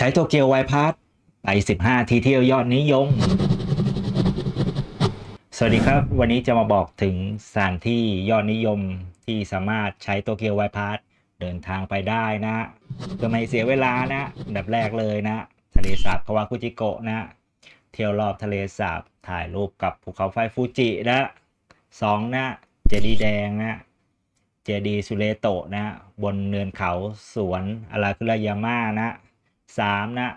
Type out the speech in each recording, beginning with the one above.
ใช้โตเกียวไวพาสไป 15 ที่เที่ยวยอดนิยม สวัสดีครับ วันนี้จะมาบอกถึงสถานที่ยอดนิยมที่สามารถใช้โตเกียวไวพาสเดินทางไปได้นะเพื่อไม่เสียเวลานะอันดับแรกเลยนะ ทะเลสาบคาวาคุจิโกะนะ เที่ยวรอบทะเลสาบถ่ายรูปกับภูเขาไฟฟูจินะสองนะ เจดีแดงนะเจดีสุเลโตะนะ บนเนินเขาสวนอาราคุระยาม่านะ สามนะ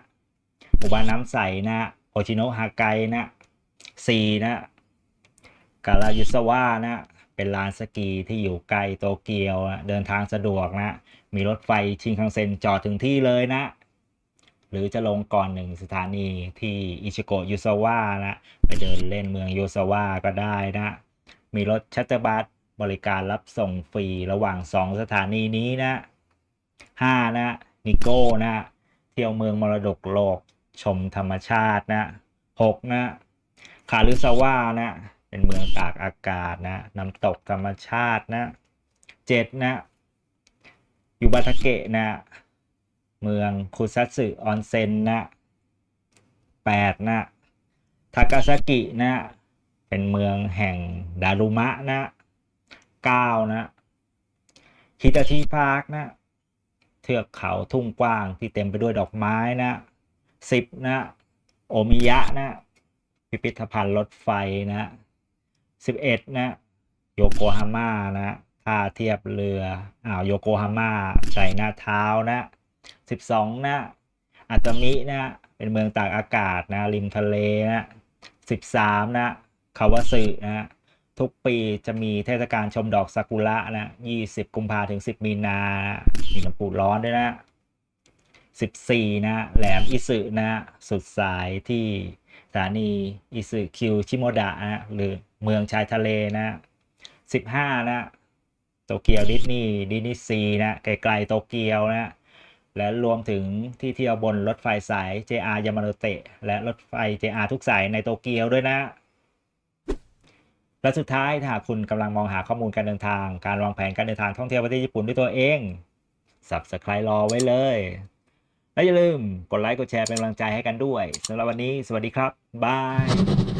หมู่บ้านน้ำใสนะโอชิโนะฮาไกนะสี่นะกาลายุสวะนะเป็นลานสกีที่อยู่ไกลโตเกียวนะเดินทางสะดวกนะ มีรถไฟชินคังเซ็นจอดถึงที่เลยนะ หรือจะลงก่อนหนึ่งสถานีที่อิชิโกะยุสวะนะไปเดินเล่นเมืองยซาวะก็ได้นะ มีรถชัตเตอร์บัสบริการรับส่งฟรีระหว่าง 2 สถานีนี้นะ 5 นะนิโก้นะ เที่ยวเมืองมรดกโลก ชมธรรมชาตินะ6นะคารุซาวะนะ เป็นเมืองตากอากาศนะน้ำตกธรรมชาตินะ7นะยูบาทาเกะนะ เมืองคุซัตสึออนเซ็นนะ8นะทากาซากินะ เป็นเมืองแห่งดารุมะนะ9นะฮิตาชิพาร์คนะ เทือกเขาทุ่งกว้างที่เต็มไปด้วยดอกไม้นะ10นะ โอมิยะนะ พิพิธภัณฑ์รถไฟนะ11นะโยโกฮาม่านะท่าเทียบเรืออ่าวโยโกฮาม่าใส่หน้าเท้านะ12นะอัตมินะ เป็นเมืองตากอากาศนะริมทะเลนะ13นะคาวาสึนะ ทุกปีจะมีเทศกาลชมดอกซากุระนะ20กุมภาถึง10มีนาะมีน้ำปูร้อนด้วยนะ14นะแหลมอิสึนะสุดสายที่สถานีอิสึคิวชิโมดะนะหรือเมืองชายทะเลนะ15นะโตเกียวดิสนีย์ดิสนีย์ซีนะไกลๆโตเกียวนะและรวมถึงที่เที่ยวบนรถไฟสาย JR ยามาโนเตะและรถไฟ JR ทุกสายในโตเกียวด้วยนะ และสุดท้ายถ้าคุณกำลังมองหาข้อมูลการเดินทาง การวางแผนการเดินทางท่องเที่ยวประเทศญี่ปุ่นด้วยตัวเอง Subscribe รอไว้เลย และอย่าลืมกดไลค์กดแชร์เป็นกำลังใจให้กันด้วยสำหรับวันนี้ สวัสดีครับบาย